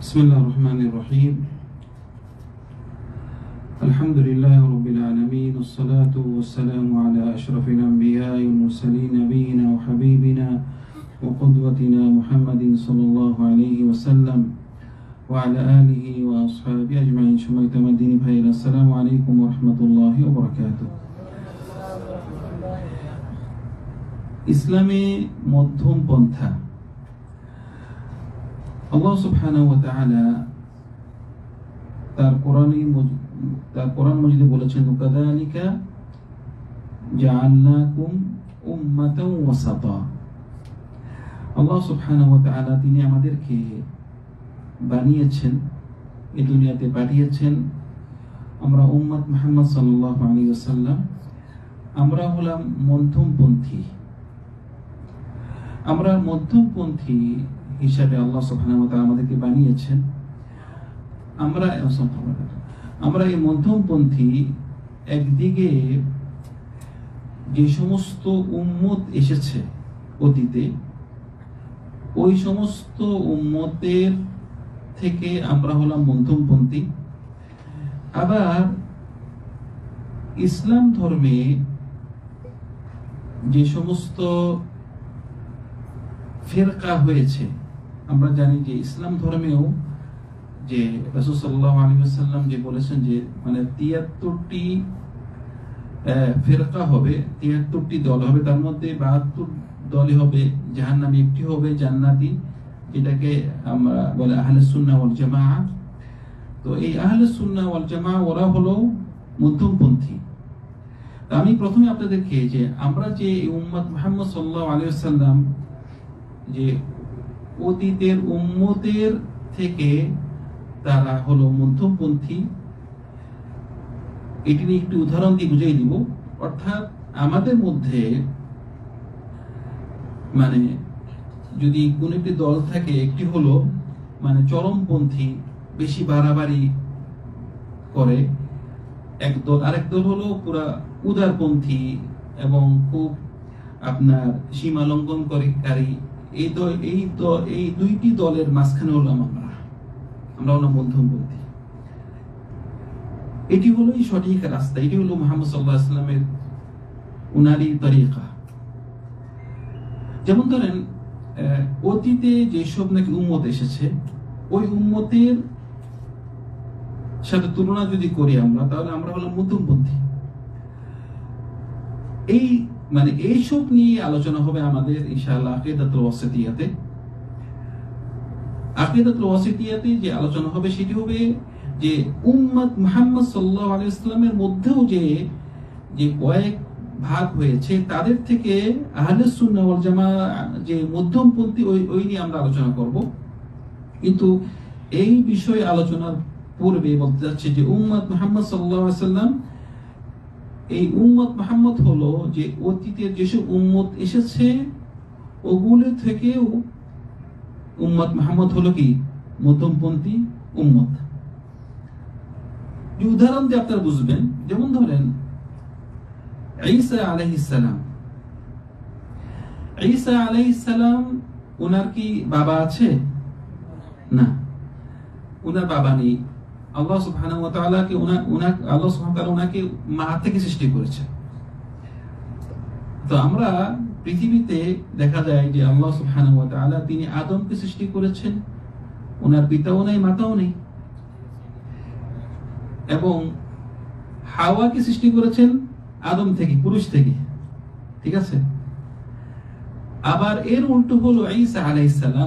بسم الله الرحمن الرحيم الحمد لله رب العالمين والصلاة والسلام على أشرف الأنبياء والمرسلين نبينا وحبيبنا وقدوتنا محمد صلى الله عليه وسلم وعلى آله وأصحابه أجمعين شميت مديني بخير السلام عليكم ورحمة الله وبركاته ইসলামে মধ্যম পন্থা আল্লাহ সুবহানাহু ওয়া তার কোরআনে তার কোরআন মজিদে বলেছেন কাযালিকা জাআলনাকুম উম্মাতাও ওয়াসাতা। আল্লাহ সুবহানাহু ওয়া তাআলা তিনি আমাদেরকে বানিয়েছেন, এই দুনিয়াতে পাঠিয়েছেন। আমরা উম্মত মুহাম্মদ সাল্লাল্লাহু আলাইহি ওয়াসাল্লাম, আমরা হলাম মধ্যমপন্থী। আমরা মধ্যমপন্থী হিসাবে আল্লাহ ওয়া আমাদেরকে বানিয়েছেন। আমরা আমরা এই মধ্যমপন্থী একদিকে যে সমস্ত উম্মত এসেছে অতীতে, ওই সমস্ত উম্মতের থেকে আমরা হলাম মধ্যমপন্থী। আবার ইসলাম ধর্মে যে সমস্ত ফেরকা হয়েছে আমরা জানি যে ইসলাম ধর্মেও যে আলাইহি ওয়াসাল্লাম যে বলেছেন যে মানে 73টি আহ, ফেরকা হবে 73টি দল হবে তার মধ্যে 72 দলই হবে জাহান্নামী একটি হবে জান্নাতি যেটাকে আমরা বলে আহলে সুন্নাহ ওয়াল জামাআহ তো এই আহলে সুন্নাহ ওয়াল জামাআহ ওরা হলো মধ্যমপন্থী। আমি প্রথমে আপনাদেরকে যে আমরা যে এই উম্মত মুহাম্মদ সাল্লাল্লাহু আলাইহি ওয়াসাল্লাম যে অতীতের উম্মতের থেকে তারা হলো মধ্যমপন্থী। এটি নিয়ে একটি উদাহরণ দিয়ে বুঝিয়ে দিব। অর্থাৎ আমাদের মধ্যে মানে যদি কোন একটি দল থাকে, একটি হলো মানে চরমপন্থী, বেশি বাড়াবাড়ি করে, এক দল, আরেক দল হলো পুরা উদারপন্থী এবং খুব আপনার সীমা লঙ্ঘন এই দল, এই এই দুইটি দলের মাঝখানে হলাম আমরা। আমরা হলাম মধ্যমপন্থী। এটি হলো সঠিক রাস্তা। এটি হলো মোহাম্মদ সাল্লাহ ইসলামের তরিকা। যেমন ধরেন অতীতে যেসব নাকি উম্মত এসেছে, ওই উম্মতের সাথে তুলনা যদি করি আমরা, তাহলে আমরা হলাম মধ্যমপন্থী। এই মানে এইসব নিয়ে আলোচনা হবে আমাদের, ইনশাআল্লাহ, আকিদাতুল যে আলোচনা হবে, সেটি হবে যে উম্মত মুহাম্মদ সাল্লাল্লাহু আলাইহি ওয়াসাল্লামের মধ্যেও যে যে কয়েক ভাগ হয়েছে, তাদের থেকে আহলে জামা যে মধ্যমপন্থী, ওই ওই নিয়ে আমরা আলোচনা করব। কিন্তু এই বিষয়ে আলোচনার পূর্বে বলতে যাচ্ছে যে উম্মত মুহাম্মদ সাল্লাল্লাহু আলাইহি ওয়াসাল্লাম এই উম্মত মোহাম্মদ হলো যে অতীতের যেসব উম্মত এসেছে, ওগুলো থেকেও উম্মত মোহাম্মদ হলো কি? মধ্যমপন্থী উম্মত। উদাহরণ দিয়ে আপনারা বুঝবেন, যেমন ধরেন, ঈসা আলাইহিসসালাম ঈসা আলাইহিসসালাম ওনার কি বাবা আছে? না। ওনার বাবা নেই। আল্লাহ সুবহানাহু আল্লাহ মা থেকে সৃষ্টি করেছে। তো আমরা পৃথিবীতে দেখা যায় যে আল্লাহ তিনি আদমকে সৃষ্টি করেছেন ওনার পিতাও নেই, মাতাও নেই। এবং হাওয়াকে সৃষ্টি করেছেন আদম থেকে, পুরুষ থেকে। ঠিক আছে? আবার এর উল্টো হলো ঈসা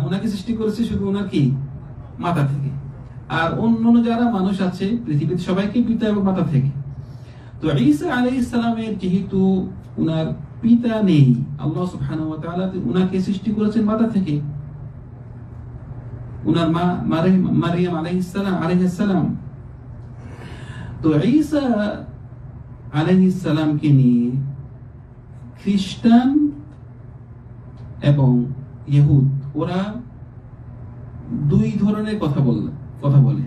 ওনাকে সৃষ্টি করেছে শুধু ওনার কি? মাথা থেকে। আর অন্য যারা মানুষ আছে, পৃথিবীতে সবাইকে পিতা এবং মাতা থেকে। তো ঈসা আলাইহিস সালামের যেহেতু উনার পিতা নেই, আল্লাহ সুবহানাহু উনাকে সৃষ্টি করেছেন মাতা থেকে। উনার মা মারিয়াম মারিয়াম আলাইহিস সালাম আলাইহিস সালাম। তো ঈসা আলাইহিস সালামকে নিয়ে খ্রিস্টান এবং ইহুদ, ওরা দুই ধরনের কথা বলল। কথা বলে।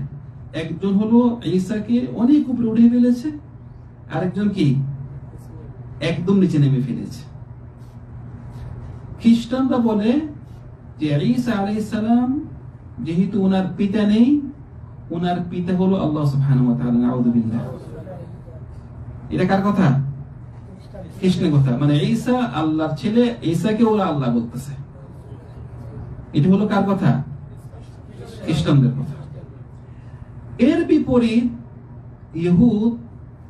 একজন হলো ঈসাকে অনেক উপরে উঠে ফেলেছে, আরেকজন কি? একদম নিচে নেমে ফেলেছে। খ্রিস্টানরা বলে যে ঈসা আলাইহিস সালাম যেহেতু ওনার পিতা নেই, ওনার পিতা হলো আল্লাহ নাউযুবিল্লাহ এটা কার কথা? কৃষ্ণের কথা। মানে ঈসা আল্লাহর ছেলে, ঈসাকে ওরা আল্লাহ বলতেছে। এটা হলো কার কথা? খ্রিস্টানদের কথা। এর বিপরীত ইহুদ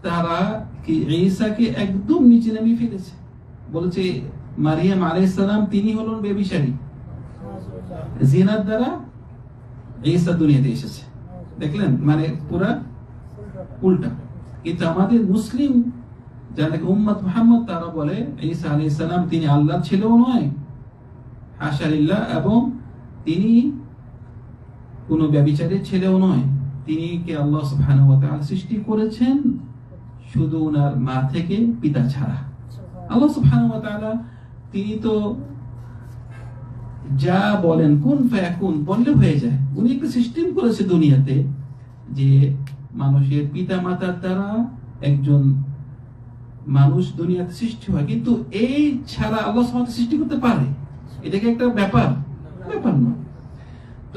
তারা কি ঈসাকে একদম নিচে নামিয়ে ফেলেছে। বলেছে, মারিয়াম আলাইহিস সালাম তিনি হলেন বেবিশারী জিনার দ্বারা ঈসা দুনিয়াতে এসেছে। দেখলেন? মানে পুরা উল্টা। কিন্তু আমাদের মুসলিম, যারা উম্মত মুহাম্মদ, তারা বলে, ঈসা সালাম তিনি আল্লাহর ছেলেও নয়। হাশালিল্লাহ এবং তিনি কোনো ব্যবিচারের ছেলেও নয়। তিনি কে আল্লাহ তাআলা সৃষ্টি করেছেন শুধু ওনার মা থেকে পিতা ছাড়া। আল্লাহ তাআলা তিনি তো যা বলেন, কোন ফায়াকুন, বললে হয়ে যায়। উনি একটা সিস্টেম করেছে দুনিয়াতে যে মানুষের পিতা মাতার দ্বারা একজন মানুষ দুনিয়াতে সৃষ্টি হয়। কিন্তু এই ছাড়া আল্লাহ সুবহানাহু সৃষ্টি করতে পারে? এটাকে একটা ব্যাপার? ব্যাপার না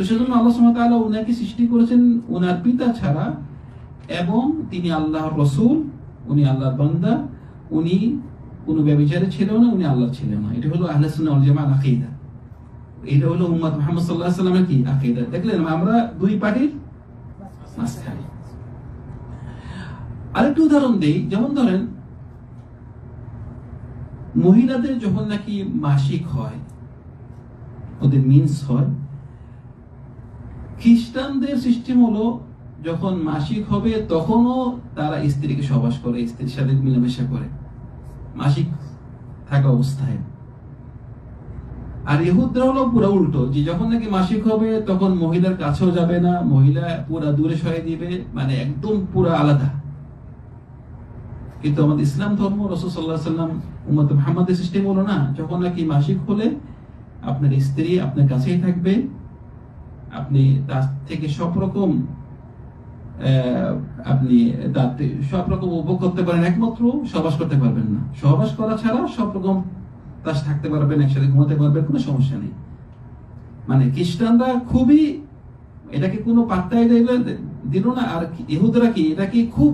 তো সেজন্য আল্লাহ ওয়া উনাকে সৃষ্টি করেছেন ওনার পিতা ছাড়া এবং তিনি আল্লাহর রসুল, উনি আল্লাহর বান্দা, উনি কোনো ব্যবচারে ছিল না, উনি আল্লাহর ছিলেন না এটা হলো আহলে সুন্নাহ ওয়াল এটা হলো উম্মত মুহাম্মদ সাল্লাল্লাহু সাল্লামের কি আকীদা? দেখলেন আমরা দুই পার্টির মাঝখানে। আরেকটু উদাহরণ দেই, যেমন ধরেন, মহিলাদের যখন নাকি মাসিক হয়, ওদের মিন্স হয় খ্রিস্টানদের সিস্টেম হলো যখন মাসিক হবে, তখনও তারা স্ত্রীকে সবাস করে স্ত্রীর সাথে মিলেমিশা করে। মাসিক থাকা অবস্থায়। আর ইহুদরা হলো পুরো উল্টো, যে যখন নাকি মাসিক হবে, তখন মহিলার কাছেও যাবে না, মহিলা পুরা দূরে সরিয়ে দিবে মানে একদম পুরা আলাদা। কিন্তু আমাদের ইসলাম ধর্ম, রসুল সাল্লাহ সাল্লাম উম্মত মোহাম্মদের সিস্টেম হলো না, যখন নাকি মাসিক হলে আপনার স্ত্রী আপনার কাছেই থাকবে আপনি তার থেকে সব রকম আপনি তার সব রকম উপভোগ করতে পারেন। একমাত্র সহবাস করতে পারবেন না। সহবাস করা ছাড়া সব রকম তার থাকতে পারবেন, একসাথে ঘুমাতে পারবেন, কোনো সমস্যা নেই। মানে খ্রিস্টানরা খুবই, এটাকে কোনো পাত্তাই দিল না। আর ইহুদরা কি এটাকে খুব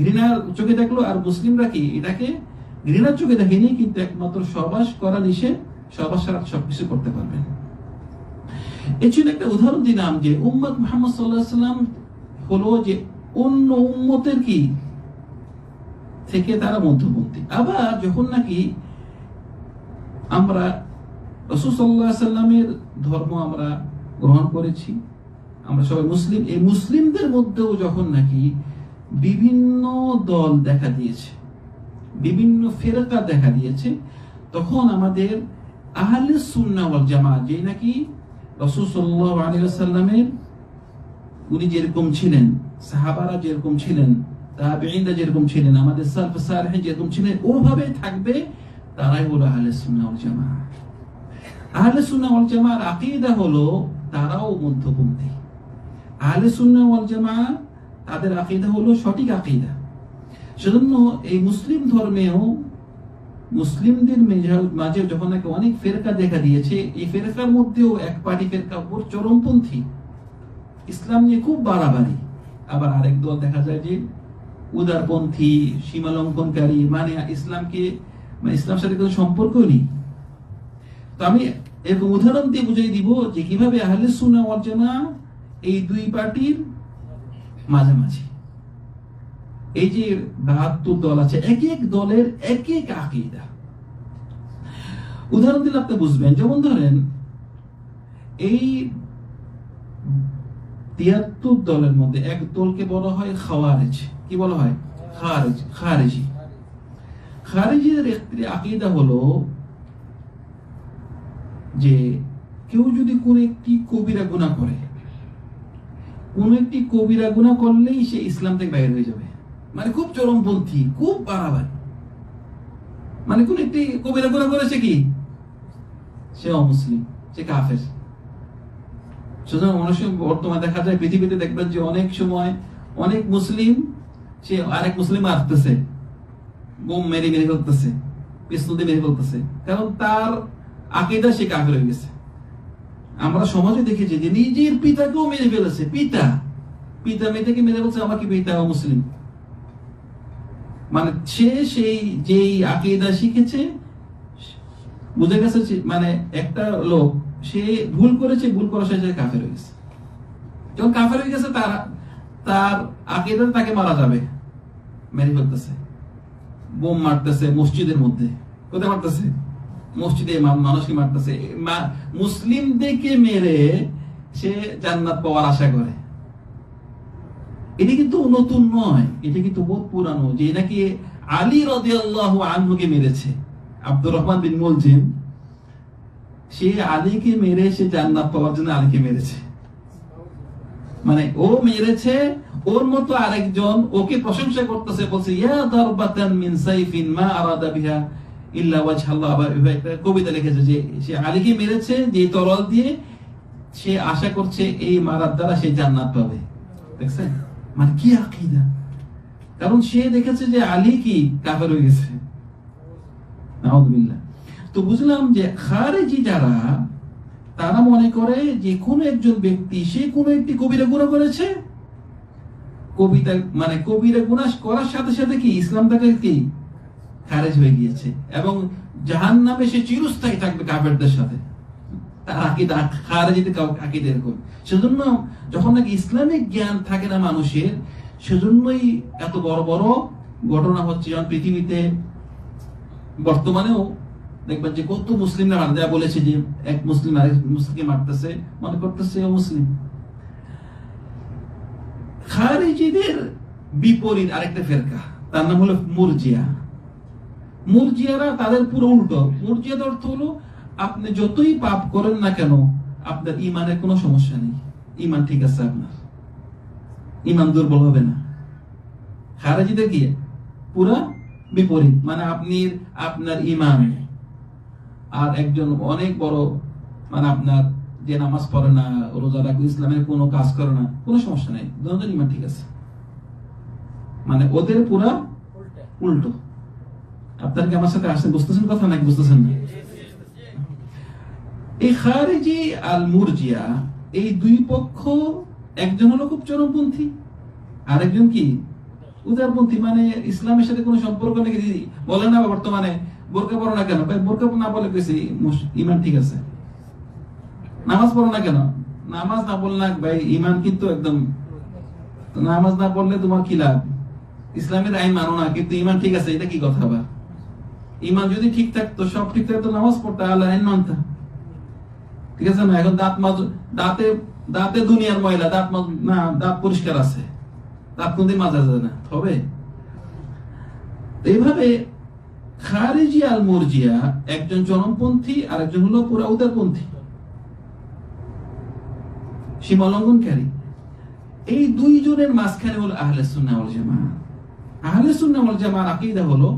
ঘৃণার চোখে দেখল? আর মুসলিমরা কি, এটাকে ঘৃণার চোখে দেখেনি? কিন্তু একমাত্র সহবাস করা নিষেধ, সহবাস ছাড়া সবকিছু করতে পারবেন। এর জন্য একটা উদাহরণ দিলাম যে উম্মত মোহাম্মদ সাল্লাহ সাল্লাম হলো যে অন্য উম্মতের কি থেকে তারা মধ্যপন্থী আবার যখন নাকি আমরা রসুল সাল্লামের ধর্ম আমরা গ্রহণ করেছি, আমরা সবাই মুসলিম, এই মুসলিমদের মধ্যেও যখন নাকি বিভিন্ন দল দেখা দিয়েছে, বিভিন্ন ফেরকা দেখা দিয়েছে, তখন আমাদের আহলে সুন্নাহ ওয়াল জামাত যে নাকি রসুল সাল্লাল্লাহু আলাইহি ওয়াসাল্লামের উনি যেরকম ছিলেন, সাহাবারা যেরকম ছিলেন, তাবেঈনরা যেরকম ছিলেন, আমাদের সালফ সালেহিন যেরকম ছিলেন, ওভাবে থাকবে তারাই হলো আহলে সুন্নাহ ওয়াল জামাত আহলে সুন্নাহ ওয়াল হলো তারাও মধ্যপন্থী। আহলে সুন্নাহ ওয়াল জামাত তাদের আকীদা হলো সঠিক আকীদা। সেজন্য এই মুসলিম ধর্মেও মুসলিমদের মাঝে যখন নাকি অনেক ফেরকা দেখা দিয়েছে, এই ফেরকার মধ্যেও এক পার্টি ফেরকা ওর চরমপন্থী। ইসলাম নিয়ে খুব বাড়াবাড়ি। আবার আরেক দল দেখা যায় যে উদারপন্থী সীমা লঙ্ঘনকারী মানে ইসলামকে মানে ইসলামের সাথে কোনো সম্পর্কই নেই। তো আমি এরকম উদাহরণ দিয়ে বুঝিয়ে দিব যে কীভাবে আহলে সুন্নাহ অর্জনা এই দুই পার্টির মাঝামাঝি। এই যে বাহাত্তর দল আছে এক এক দলের এক এক আকিদা। উদাহরণ দিলে আপনি বুঝবেন, যেমন ধরেন, এই তিয়াত্তর দলের মধ্যে এক দলকে বলা হয় খাওয়ারেজ। কি বলা হয়? খারেজ, খারেজি। খারেজিদের একটি আকিদা হলো যে, কেউ যদি কোন একটি কবিরা গুণা করে, কোন একটি কবিরা গুণা করলেই সে ইসলাম থেকে বাইরে হয়ে যাবে। মানে খুব চরমপন্থী, খুব বাড়াবাড়ি। মানে কোন একটি কবিরা গুণা করেছে কি? সে অমুসলিম, সে কাফের। সুতরাং অনেক বর্তমানে দেখা যায় পৃথিবীতে দেখবেন যে অনেক সময় অনেক মুসলিম, সে আরেক মুসলিম মারতেছে বোম মেরে মেরে ফেলতেছে, পিস্তল মেরে ফেলতেছে। কারণ তার আকিদা সে কাফের হয়ে গেছে। আমরা সমাজে দেখেছি যে নিজের পিতাকেও মেরে ফেলেছে, পিতা। পিতা মেয়েটাকে মেরে বলছে আমাকে পিতা মুসলিম। মানে সে সেই যেই আকিদা শিখেছে, বুঝে গেছে মানে একটা লোক, সে ভুল করেছে, ভুল সাথে সাথে কাফের হয়ে গেছে। যখন কাফের হয়ে গেছে, তার তার আকিদা তাকে মারা যাবে। মেরে ফেলতেছে। বোম মারতেছে মসজিদের মধ্যে। কোথায় মারতেছে? মসজিদে মানুষকে মারতেছে। মুসলিমদেরকে মেরে সে জান্নাত পাওয়ার আশা করে। এটা কিন্তু নতুন নয়, এটা কিন্তু বহুত পুরানো, যে নাকি আলী রাদিয়াল্লাহু আনহুকে মেরেছে। আব্দুর রহমান বিন মুলজিম, সে আলীকে মেরে সে জান্নাত পাওয়ার জন্য আলীকে মেরেছে। মানে ও মেরেছে, ওর মতো আরেকজন ওকে প্রশংসা করতেছে, বলছে, ইয়া দারবাতান মিন সাইফিন মা আরাদা বিহা ইল্লা ওয়াজহাল্লাহ। কবিতা লিখেছে যে, সে আলীকে মেরেছে যে তরল দিয়ে সে আশা করছে এই মারার দ্বারা সে জান্নাত পাবে। দেখছেন? মানে কি আকীদা? কারণ সে দেখেছে যে আলী কি? কাফের হয়ে গেছে। তো বুঝলাম যে খারেজি যারা, তারা মনে করে যে কোনো একজন ব্যক্তি, সে কোনো একটি কবিরা গুণা করেছে? কবিতা মানে কবিরা গুণা করার সাথে সাথে কি ইসলাম তাকে কি? খারেজ হয়ে গিয়েছে। এবং জাহান নামে সে চিরস্থায়ী থাকবে কাফেরদের সাথে। সেজন্য যখন নাকি ইসলামিক জ্ঞান থাকে না মানুষের, সেজন্যই এত বড় বড় ঘটনা হচ্ছে যেমন পৃথিবীতে বর্তমানেও দেখবেন যে কত মুসলিমরা মারা যায়, বলেছে যে এক মুসলিম আরেক মুসলিমকে মারতেছে, মনে করতেছে মুসলিম। খারিজিদের বিপরীত আরেকটা ফেরকা, তার নাম হলো মুরজিয়া। মুরজিয়ারা তাদের পুরো উল্টো। মুরজিয়াদের অর্থ হলো আপনি যতই পাপ করেন না কেন আপনার ইমানের কোনো সমস্যা নেই। ইমান ঠিক আছে আপনার। ইমান দুর্বল হবে না। খারেজিদের কি? পুরা বিপরীত। মানে আপনি আপনার ইমান আর একজন অনেক বড় মানে আপনার যে নামাজ পড়ে না রোজা রাখবে ইসলামের কোনো কাজ করে না কোনো সমস্যা নেই। দুজন ইমান ঠিক আছে। মানে ওদের পুরা উল্টো। আপনার কি আমার সাথে আসছেন বুঝতেছেন কথা নাকি বুঝতেছেন না? এই খারেজি আল মুরজিয়া, এই দুই পক্ষ, একজন হলো খুব চরমপন্থী, আরেকজন কি? উদারপন্থী মানে ইসলামের সাথে কোনো সম্পর্ক নেই বলে না বর্তমানে, বোরকা পড়ো না কেন? বোরকা না বলে কেছি ইমান ঠিক আছে। নামাজ পড়ো না কেন? নামাজ না বললে ভাই ইমান কিন্তু একদম, নামাজ না পড়লে তোমার কি লাভ? ইসলামের আইন মানো না, কিন্তু ইমান ঠিক আছে, এটা কি কথা বা ইমান যদি ঠিক থাকতো, সব ঠিক থাকতো, নামাজ পড়তে আল্লাহ আইন মানতা। ঠিক আছে না? এখন দাঁত মাজ দাঁতে দাঁতে দুনিয়ার ময়লা, দাঁত না, দাঁত পরিষ্কার আছে। দাঁত কোনদিন মাজা যায় না, হবে? এইভাবে আল মুরজিয়া একজন চরমপন্থী আর একজন হলো পুরা উদারপন্থী। এই দুইজনের মাঝখানে হলো আহলে সুন্নাহ ওয়াল জামাত আহলে সুন্নাহ ওয়াল জামাত আকীদা হলো,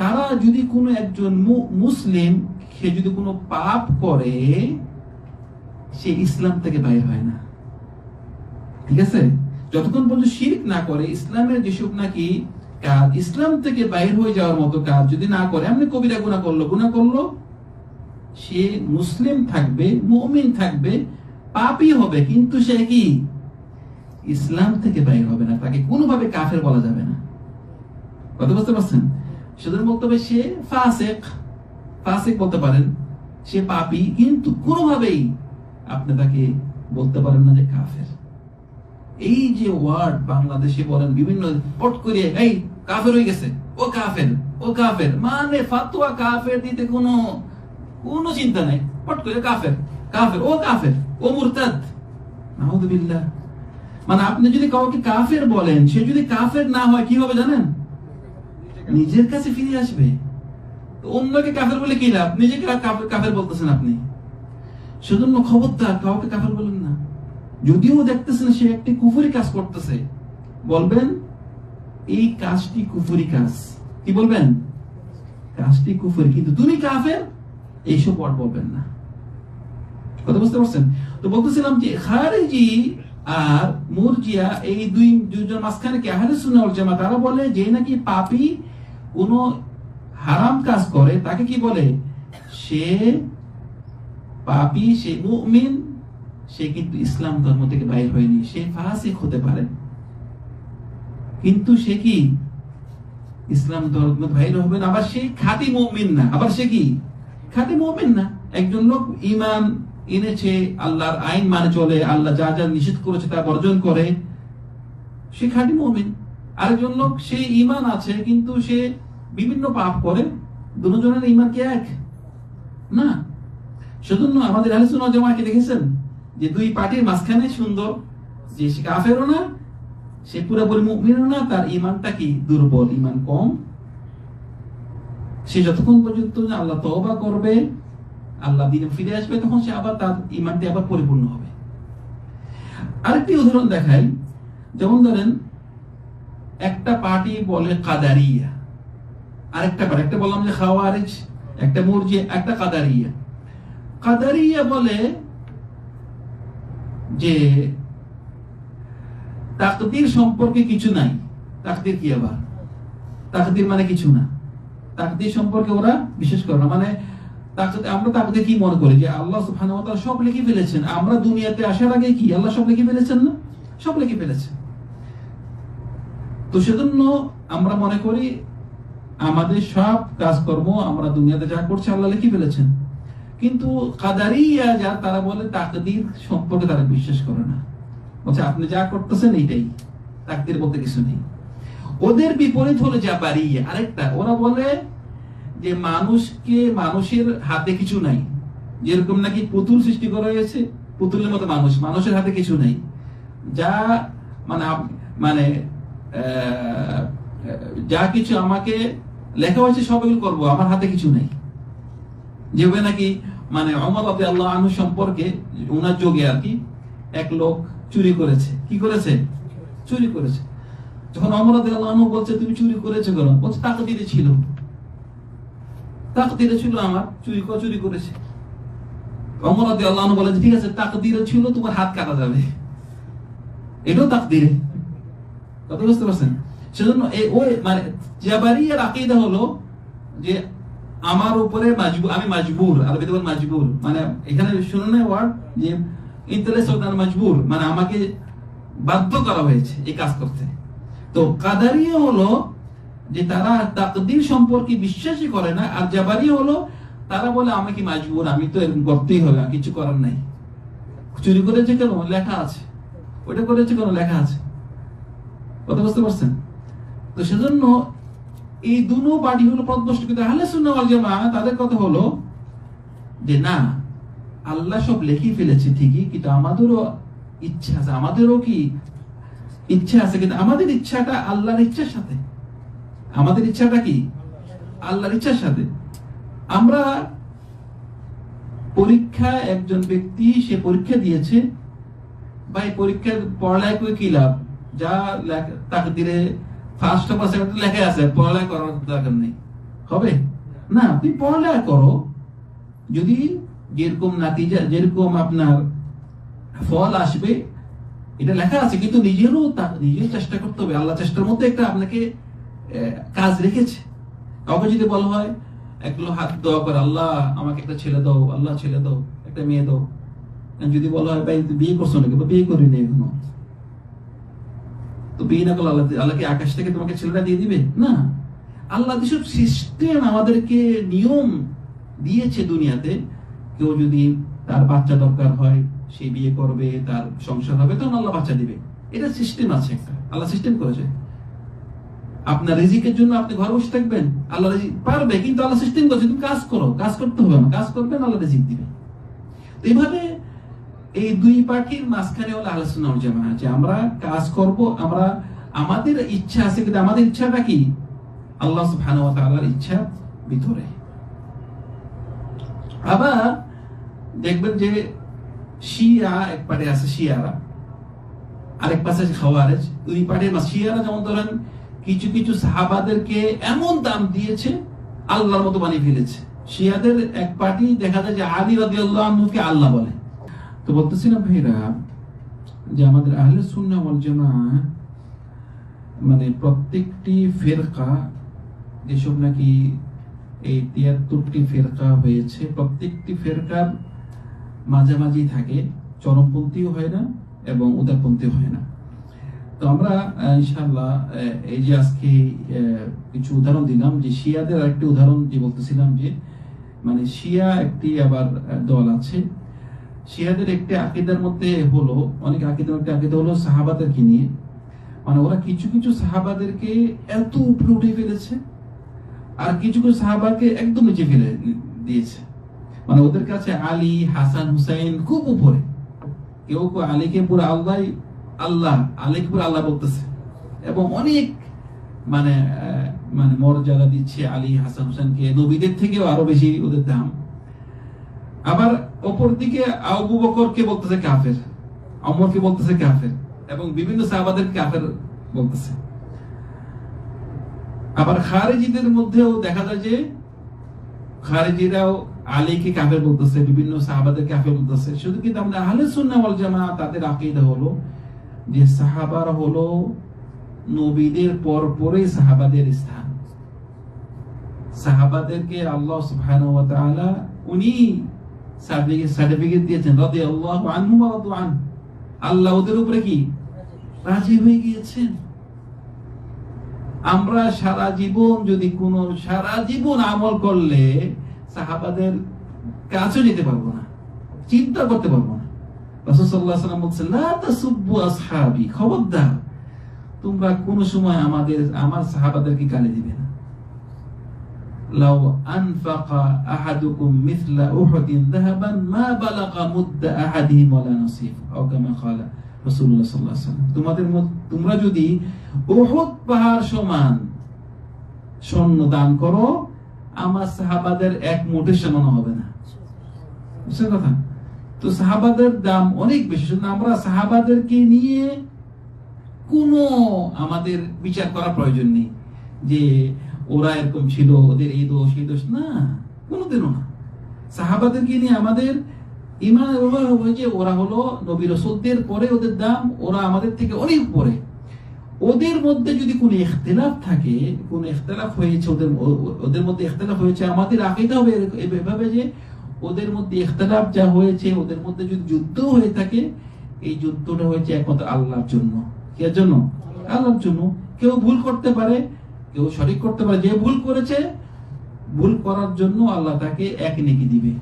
তারা যদি কোনো একজন মুসলিম, সে যদি কোনো পাপ করে সে ইসলাম থেকে বাইর হয় না। ঠিক আছে? যতক্ষণ পর্যন্ত শিরক না করে, ইসলামের যেসব নাকি কাজ, ইসলাম থেকে বাইর হয়ে যাওয়ার মতো কাজ যদি না করে, এমনি কবিরা গুণা করল গুণা করল, সে মুসলিম থাকবে, মুমিন থাকবে পাপই হবে, কিন্তু সে কি? ইসলাম থেকে বাইর হবে না, তাকে কোনোভাবে কাফের বলা যাবে না। কথা বুঝতে পারছেন? সেজন্য বলতে হবে সে ফাসেক। ফাসেক বলতে পারেন, সে পাপি, কিন্তু কোনোভাবেই আপনি তাকে বলতে পারেন না যে কাফের। এই যে ওয়ার্ড বাংলাদেশে বলেন, বিভিন্ন পট করে এই, কাফের হয়ে গেছে, ও কাফের ও কাফের। মানে ফাতোয়া কাফের দিতে কোনো কোনো চিন্তা নাই। পট করে কাফের কাফের, ও কাফের, ও মুরতাদ। নাউযুবিল্লাহ মানে আপনি যদি কাউকে কাফের বলেন, সে যদি কাফের না হয়, কি হবে জানেন? নিজের কাছে ফিরে আসবে। অন্যকে কাফের বলে কি লাভ? নিজেকে কাফের বলতেছেন আপনি। সেজন্য খবরদার, কাউকে কাফের বলেন না। যদিও দেখতেছেন সে একটি কুফুরি কাজ করতেছে। বলবেন, এই কাজটি কুফুরি কাজ। কি বলবেন? কাজটি কুফুরি। কিন্তু তুমি কাফের? এইসব ওয়ার্ড বলবেন না। কথা বুঝতে পারছেন? তো বলতেছিলাম যে খারেজি আর মুরজিয়া, এই দুই, দুইজন মাঝখানে কি আহলে জামাত, তারা বলে যে নাকি পাপী কোন হারাম কাজ করে, তাকে কি বলে? সে পাপি, সে মুমিন, সে কিন্তু ইসলাম ধর্ম থেকে বাইর হয়নি, সে ফাসিক হতে পারে। কিন্তু সে কি ইসলাম ধর্ম বাইর হবে না? আবার সে খাঁটি মুমিন না। আবার সে কি? খাঁটি মুমিন না। একজন লোক ইমান এনেছে, আল্লাহর আইন মানে চলে, আল্লাহ যা যা নিষেধ করেছে তা বর্জন করে। সে খাঁটি মুমিন। আরেকজন লোক, সে ইমান আছে, কিন্তু সে বিভিন্ন পাপ করে। দুজনের ইমান কি এক? না। সেজন্য আমাদের আলোচনা জমাকে দেখেছেন যে দুই পার্টির মাঝখানে সুন্দর, যে সে কাফেরও না, সে পুরোপুরি মুমিনও না, তার ইমানটা কি দুর্বল ইমান কম? সে যতক্ষণ পর্যন্ত আল্লাহ তওবা করবে, আল্লাহ দিনে ফিরে আসবে, তখন সে আবার তার ইমানটি আবার পরিপূর্ণ হবে। আরেকটি উদাহরণ দেখাই, যেমন ধরেন, একটা পার্টি বলে কাদারিয়া। আরেকটা পার্টি, একটা বললাম যে খাওয়ারিজ, একটা মুরজি একটা কাদারিয়া। কাদারিয়া বলে যে তাকদির সম্পর্কে কিছু নাই। তাকদির কি আবার? তাকদির মানে কিছু না। তাকদির সম্পর্কে ওরা বিশেষ করে না। মানে আমরা তাকদির কি মনে করি? যে আল্লাহ তাআলা সব লিখে ফেলেছেন। আমরা দুনিয়াতে আসার আগে কি? আল্লাহ সব লিখে ফেলেছেন না? সব লিখে ফেলেছেন। তো সেজন্য আমরা মনে করি আমাদের সব কাজকর্ম আমরা দুনিয়াতে যা করছি আল্লাহ লিখে ফেলেছেন। কিন্তু কাদারিয়া যা তারা বলে তাকদির সম্পর্কে তারা বিশ্বাস করে না। বলছে, আপনি যা করতেছেন এইটাই। তাকদির বলতে কিছু নেই। ওদের বিপরীত হলো জাবারিয়া। আরেকটা, ওরা বলে যে মানুষকে মানুষের হাতে কিছু নাই। যেরকম নাকি পুতুল সৃষ্টি করা হয়েছে, পুতুলের মতো মানুষ, মানুষের হাতে কিছু নেই। যা মানে মানে যা কিছু আমাকে লেখা হয়েছে সব এগুলো করব, আমার হাতে কিছু নেই। যেভাবে নাকি মানে অমর আব্দে আল্লাহ আনু সম্পর্কে ওনার যোগে আর কি এক লোক চুরি করেছে। কি করেছে? চুরি করেছে। যখন অমর আল্লাহ আনু বলছে, তুমি চুরি করেছ কেন? বলছে তাকে দিতে ছিল। তাকে দিতে ছিল আমার, চুরি চুরি করেছে। অমর আব্দে আল্লাহ আনু বলেছে, ঠিক আছে তাকে দিতে ছিল, তোমার হাত কাটা যাবে। এটাও তাক দিলে কথা বুঝতে পারছেন? সেজন্য ওই মানে জাবারিয়ার আকিদা হলো যে আমার উপরে আমি মাজবুর আরবিতে বল মাজবুর। মানে এখানে শুনুন ওয়ার্ড যে ইন্টারেস্ট সৌদান মাজবুর মানে আমাকে বাধ্য করা হয়েছে এই কাজ করতে। তো কাদারিয়া হলো যে তারা তাকদির সম্পর্কে বিশ্বাসই করে না, আর জাবারিয়া হলো তারা বলে আমাকে মাজবুর? আমি তো এরকম করতেই হবে কিছু করার নাই। চুরি করেছে কেন? লেখা আছে। ওটা করেছে কেন? লেখা আছে। কথা বুঝতে পারছেন? তো সেজন্য এই দুনো পার্টি হলো পদভষ্ট কিন্তু আহলে সুন্নাহ ওয়াল জামাআহ তাদের কথা হলো যে, না, আল্লাহ সব লিখে ফেলেছে ঠিকই, কিন্তু আমাদেরও ইচ্ছা আছে। আমাদেরও কি ইচ্ছা আছে? কিন্তু আমাদের ইচ্ছাটা আল্লাহর ইচ্ছার সাথে। আমাদের ইচ্ছাটা কি? আল্লাহর ইচ্ছার সাথে। আমরা পরীক্ষা একজন ব্যক্তি, সে পরীক্ষা দিয়েছে বা এই পরীক্ষার পড়ালেখা কি লাভ? যা তাকদিরে ফার্স্ট অফ লেখা আছে, পড়ালেখা করার দরকার নেই। হবে? না, তুমি পড়ালেখা করো। যদি যেরকম নাতিজা যেরকম আপনার ফল আসবে, এটা লেখা আছে, কিন্তু নিজেরও নিজের চেষ্টা করতে হবে। আল্লাহ চেষ্টার মধ্যে একটা আপনাকে কাজ রেখেছে। কাউকে যদি বলা হয় একগুলো হাত দোয়া করে, আল্লাহ আমাকে একটা ছেলে দাও, আল্লাহ ছেলে দাও, একটা মেয়ে দাও। যদি বলা হয়, ভাই বিয়ে করছ নাকি? বিয়ে করিনি এখনও। তো না আল্লাহ আল্লাহ কি আকাশ থেকে তোমাকে ছেলেটা দিয়ে দিবে? না। আল্লাহ যেসব সিস্টেম আমাদেরকে নিয়ম দিয়েছে দুনিয়াতে, কেউ যদি তার বাচ্চা দরকার হয়, সে বিয়ে করবে, তার সংসার হবে, তখন আল্লাহ বাচ্চা দিবে। এটা সিস্টেম আছে একটা। আল্লাহ সিস্টেম করেছে। আপনার রিজিকের জন্য আপনি ঘর বসে থাকবেন, আল্লাহ রিজিক পারবে, কিন্তু আল্লাহ সিস্টেম করেছে, তুমি কাজ করো। কাজ করতে হবে না। কাজ করবেন, আল্লাহ রিজিক দিবে। এইভাবে এই দুই পার্টির মাঝখানে হলো আলোচনা জামা যে আমরা কাজ করব, আমরা আমাদের ইচ্ছা আছে, কিন্তু আমাদের ইচ্ছাটা কি? আল্লাহ সুবহানাহু ওয়া ইচ্ছা ভিতরে। আবার দেখবেন যে শিয়া এক পারে আছে, শিয়ারা। আরেক পাশে আছে খাওয়ারেজ। দুই মাঝ শিয়ারা যেমন ধরেন কিছু কিছু সাহাবাদেরকে এমন দাম দিয়েছে, আল্লাহর মতো বানিয়ে ফেলেছে। শিয়াদের এক পার্টি দেখা যায় যে আলী রাদিয়াল্লাহু আনহুকে আল্লাহ বলে। তো বলতেছিলাম ভাইরা যে আমাদের আহলে সুন্নাহ ওয়াল জামাআহ মানে প্রত্যেকটি ফেরকা, যেসব নাকি এই তিয়াত্তরটি ফেরকা হয়েছে, প্রত্যেকটি ফেরকার মাঝামাঝি থাকে, চরমপন্থীও হয় না এবং উদারপন্থীও হয় না। তো আমরা ইনশাল্লাহ এই যে আজকে কিছু উদাহরণ দিলাম, যে শিয়াদের আরেকটি উদাহরণ যে বলতেছিলাম যে মানে শিয়া একটি আবার দল আছে শিয়াদের একটি আকিদার মধ্যে হলো, অনেক আকিদার মধ্যে আকিদা হলো সাহাবাদেরকে নিয়ে। মানে ওরা কিছু কিছু সাহাবাদেরকে এত উপরে উঠে ফেলেছে, আর কিছু কিছু সাহাবাকে একদম নিচে ফেলে দিয়েছে। মানে ওদের কাছে আলী, হাসান, হুসাইন খুব উপরে। কেউ কেউ আলীকে পুরো আল্লাহ আল্লাহ, আলীকে পুরো আল্লাহ বলতেছে। এবং অনেক মানে মানে মর্যাদা দিচ্ছে আলী, হাসান, হুসাইনকে। নবীদের থেকেও আরও বেশি ওদের দাম। আবার অপর দিকে আবু বকরকে বলতেছে কাফের অমরকে বলতেছে কাফের, এবং বিভিন্ন সাহাবাদের কাফের বলতেছে। আবার খারেজিদের মধ্যেও দেখা যায় যে, খারেজিরাও আলীকে কাফের বলতেছে, বিভিন্ন সাহাবাদের কাফের বলতেছে। শুধু কিন্তু আমরা আহলে সুন্নাহ ওয়াল জামাত তাদের আকীদা হলো? যে সাহাবার হলো নবীদের পর পরে সাহাবাদের স্থান। সাহাবাদেরকে আল্লাহ সুবহানাহু ওয়া তাআলা উনি সার্টিফিকেট দিয়েছেন, রাদিয়াল্লাহু আনহু রাদু আন আল্লাহ ওদের উপরে কি? রাজি হয়ে গিয়েছেন। আমরা সারা জীবন যদি কোন সারা জীবন আমল করলে সাহাবাদের কাছে যেতে পারব না, চিন্তা করতে পারব না। রাসূল সাল্লাল্লাহু আলাইহি আসহাবি খবরদার। তোমরা কোন সময় আমাদের আমার সাহাবাদেরকে গালি দিবে না লাউ আনফাকা আহাদুকুম মিথলা উহুদিন যাহাবান মা বালাগা মুদ্দা আহাদিহিম ওয়ালা নাসিফ আও কামা ক্বালা রাসূলুল্লাহ সাল্লাল্লাহু তোমাদের তোমরা যদি উহুদ পাহাড় সমান স্বর্ণ দান করো, আমার সাহাবাদের এক মুঠের সমান হবে না। বুঝছেন কথা? তো সাহাবাদের দাম অনেক বেশি। আমরা সাহাবাদেরকে নিয়ে কোনো আমাদের বিচার করার প্রয়োজন নেই। যে ওরা এরকম ছিল, ওদের এই দোষ এই দোষ, না, কোনোদিনও না। সাহাবাদেরকে নিয়ে আমাদের ইমান যে ওরা হলো নবী রসুলদের পরে ওদের দাম, ওরা আমাদের থেকে অনেক পরে ওদের মধ্যে যদি কোনো ইখতিলাফ থাকে, কোনো ইখতিলাফ হয়েছে ওদের ওদের মধ্যে ইখতিলাফ হয়েছে, আমাদের আকিদা হবে এভাবে যে ওদের মধ্যে ইখতিলাফ যা হয়েছে, ওদের মধ্যে যদি যুদ্ধ হয়ে থাকে, এই যুদ্ধটা হয়েছে একমাত্র আল্লাহর জন্য। কে জন্য? আল্লাহর জন্য। কেউ ভুল করতে পারে কেউ সঠিক করতে পারে, যে ভুল করেছে, ভুল করার জন্য আল্লাহ তাকে এক নেকি দিবে।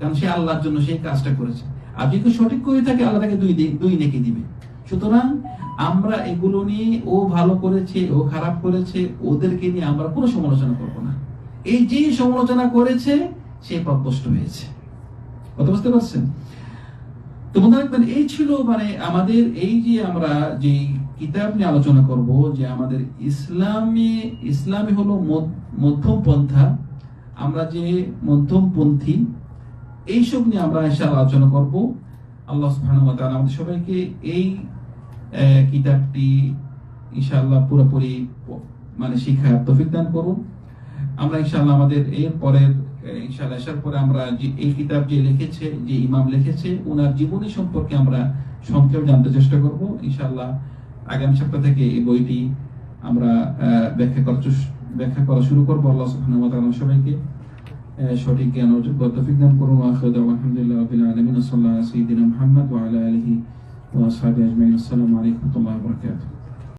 কারণ সে আল্লাহর জন্য সেই কাজটা করেছে। আর যদি সঠিক করে থাকে, আল্লাহ তাকে দুই দুই নেকি দিবে। সুতরাং আমরা এগুলো নিয়ে, ও ভালো করেছে, ও খারাপ করেছে, ওদেরকে নিয়ে আমরা কোনো সমালোচনা করব না। এই যে সমালোচনা করেছে, সে পাপস্ত হয়েছে। কথা বুঝতে পারছেন? তো মনে রাখবেন, এই ছিল মানে আমাদের, এই যে আমরা যে কিতাব নিয়ে আলোচনা করব যে আমাদের ইসলামে ইসলামে হলো মধ্যম পন্থা। আমরা যে মধ্যমপন্থী এইসব নিয়ে আমরা ইনশাআল্লাহ আলোচনা করব। আল্লাহ সুবহানাহু আমাদের সবাইকে এই কিতাবটি ইনশাআল্লাহ পুরোপুরি মানে শিক্ষার তৌফিক দান করুন। আমরা ইনশাআল্লাহ আমাদের এর পরের আহ, ইনশাআল্লাহ আসার পরে আমরা যে এই কিতাব যে লিখেছে যে ইমাম লিখেছে ওনার জীবনী সম্পর্কে আমরা সংক্ষেপ জানতে চেষ্টা করব। ইনশাআল্লাহ আগামী সপ্তাহ থেকে এই বইটি আমরা ব্যাখ্যা করা ব্যাখ্যা করা শুরু করব। আল্লাহ সুবহানাহু সবাইকে সঠিক জ্ঞান অর্জন, তৌফিক দান করুন। ওয়া আখিরু দাওয়ানা, আলহামদুলিল্লাহি আলিহি আসসালামু আলাইকুম ওয়া রাহমাতুল্লাহি ওয়া বারাকাতুহু।